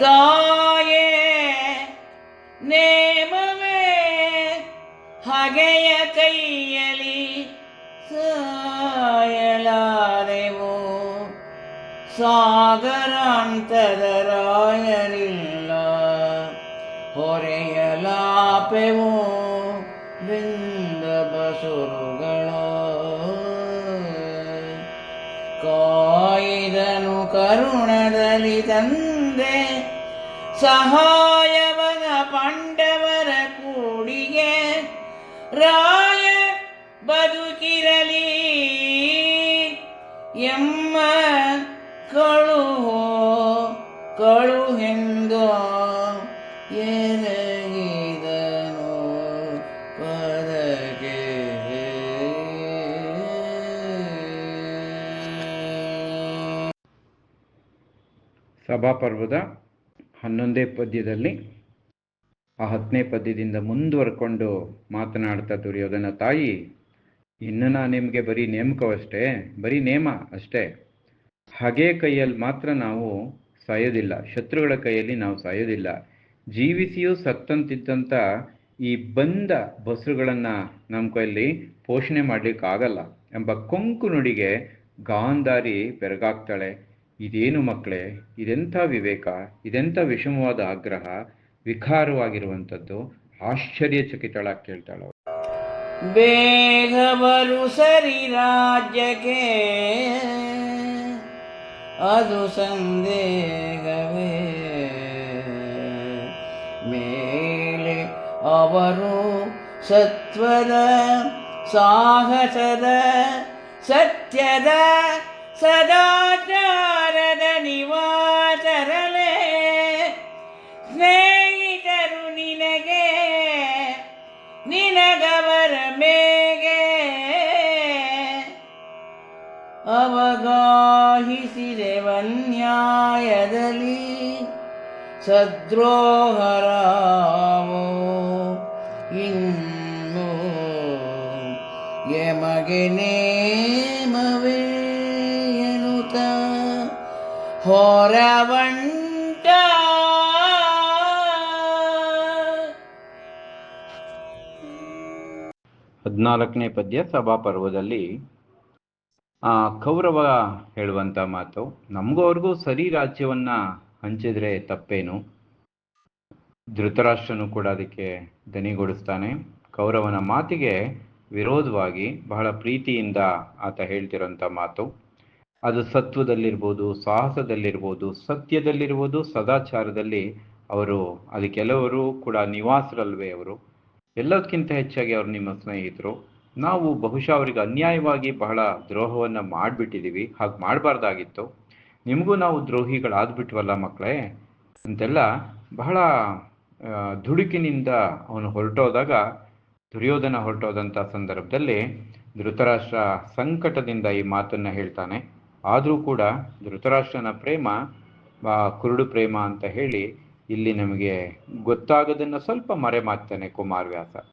ತಾಯೇ ನೇಮವೇ ಹಗೆಯ ಕೈಯಲಿ ಸಾಯಲಾರೆವು. ಸಾಗರಾಂತದ ರಾಯರಿಲ್ಲ ಹೊರೆಯಲಾಪೆವು ಬಿಂದ ಬಸುರುಗಳ ಕಾಯಿದನು ಕರುಣದಲ್ಲಿ ತಂದೆ ಸಹಾಯವನ ಪಾಂಡವರ ಕೂಡಿಗೆ ರಾಯ ಬದುಕಿರಲಿ. ಎಮ್ಮ ಕಳುಹೋ ಕಳುಹೆಂದೋ ಎರಗಿದನು ಸಭಾಪರ್ವದ ಹನ್ನೊಂದೇ ಪದ್ಯದಲ್ಲಿ ಆ ಹತ್ತನೇ ಪದ್ಯದಿಂದ ಮುಂದುವರ್ಕೊಂಡು ಮಾತನಾಡ್ತಾ ದುರ್ಯೋಧನ ತಾಯಿ, ಇನ್ನು ನಾ ನಿಮಗೆ ಬರೀ ನೇಮಕವಷ್ಟೇ, ಬರೀ ನೇಮ ಅಷ್ಟೇ. ಹಾಗೆ ಕೈಯಲ್ಲಿ ಮಾತ್ರ ನಾವು ಸಾಯೋದಿಲ್ಲ, ಶತ್ರುಗಳ ಕೈಯಲ್ಲಿ ನಾವು ಸಾಯೋದಿಲ್ಲ. ಜೀವಿಸಿಯೂ ಸತ್ತಂತಿದ್ದಂಥ ಈ ಬಂದ ಬಸರುಗಳನ್ನು ನಮ್ಮ ಕೈಯಲ್ಲಿ ಪೋಷಣೆ ಮಾಡಲಿಕ್ಕಾಗಲ್ಲ ಎಂಬ ಕೊಂಕು ನುಡಿಗೆ ಗಾಂಧಾರಿ ಬೆರಗಾಗ್ತಾಳೆ. ಇದೇನು ಮಕ್ಕಳೇ, ಇದೆಂಥ ವಿವೇಕ, ಇದೆಂಥ ವಿಷಮವಾದ ಆಗ್ರಹ, ವಿಕಾರವಾಗಿರುವಂಥದ್ದು ಆಶ್ಚರ್ಯಚಕಿತಳಾಗಿ ಕೇಳ್ತಾಳೆ. ಬೇಗವರು ಸರಿ ರಾಜ್ಯಕ್ಕೆ, ಅದು ಸಂದೇಹವೇ ಮೇಲೆ ಅವರು ಸತ್ವದ, ಸಾಹಸದ, ಸತ್ಯದ ಸದಾಚಾರದ ನಿವಾಸರಲೆ ಸ್ನೇಹಿತರು ನಿನಗೆ ನಿನಗವರ ಮೇಗೆ. ಅವಗಾಹಿಸಿದೆವನ್ಯಾಯದಲ್ಲಿ ಸದ್ರೋಹರಾವೋ. ಇನ್ನು ಯಮಗೆ ಹೊರವಂಟ. ಹದಿನಾಲ್ಕನೇ ಪದ್ಯ ಸಭಾ ಪರ್ವದಲ್ಲಿ, ಆ, ಕೌರವ ಹೇಳುವಂತ ಮಾತು. ನಮಗೂ ಅವ್ರಿಗೂ ಸರಿ ರಾಜ್ಯವನ್ನ ಹಂಚಿದ್ರೆ ತಪ್ಪೇನು? ಧೃತರಾಷ್ಟ್ರನು ಕೂಡ ಅದಕ್ಕೆ ದನಿಗೊಡಿಸ್ತಾನೆ. ಕೌರವನ ಮಾತಿಗೆ ವಿರೋಧವಾಗಿ ಬಹಳ ಪ್ರೀತಿಯಿಂದ ಆತ ಹೇಳ್ತಿರೋಂಥ ಮಾತು. ಅದು ಸತ್ವದಲ್ಲಿರ್ಬೋದು, ಸಾಹಸದಲ್ಲಿರ್ಬೋದು, ಸತ್ಯದಲ್ಲಿರ್ಬೋದು, ಸದಾಚಾರದಲ್ಲಿ ಅವರು ಅದಕ್ಕೆಲ್ಲವರು ಕೂಡ ನಿವಾಸರಲ್ವೇ ಅವರು. ಎಲ್ಲದಕ್ಕಿಂತ ಹೆಚ್ಚಾಗಿ ಅವರು ನಿಮ್ಮ ಸ್ನೇಹಿತರು. ನಾವು ಬಹುಶಃ ಅವರಿಗೆ ಅನ್ಯಾಯವಾಗಿ ಬಹಳ ದ್ರೋಹವನ್ನು ಮಾಡಿಬಿಟ್ಟಿದ್ದೀವಿ ಹಾಗೆ ಮಾಡಬಾರ್ದಾಗಿತ್ತು. ನಿಮಗೂ ನಾವು ದ್ರೋಹಿಗಳಾದ್ಬಿಟ್ವಲ್ಲ ಮಕ್ಕಳೇ ಅಂತೆಲ್ಲ ಬಹಳ ದುಡುಕಿನಿಂದ ಅವನು ಹೊರಟೋದಾಗ, ದುರ್ಯೋಧನ ಹೊರಟೋದಂಥ ಸಂದರ್ಭದಲ್ಲಿ ಧೃತರಾಷ್ಟ್ರ ಸಂಕಟದಿಂದ ಈ ಮಾತನ್ನು ಹೇಳ್ತಾನೆ. ಆದರೂ ಕೂಡ ಧೃತರಾಷ್ಟ್ರನ ಪ್ರೇಮ ಕುರುಡು ಪ್ರೇಮ ಅಂತ ಹೇಳಿ ಇಲ್ಲಿ ನಮಗೆ ಗೊತ್ತಾಗೋದನ್ನು ಸ್ವಲ್ಪ ಮರೆಮಾಚ್ತಾನೆ ಕುಮಾರವ್ಯಾಸ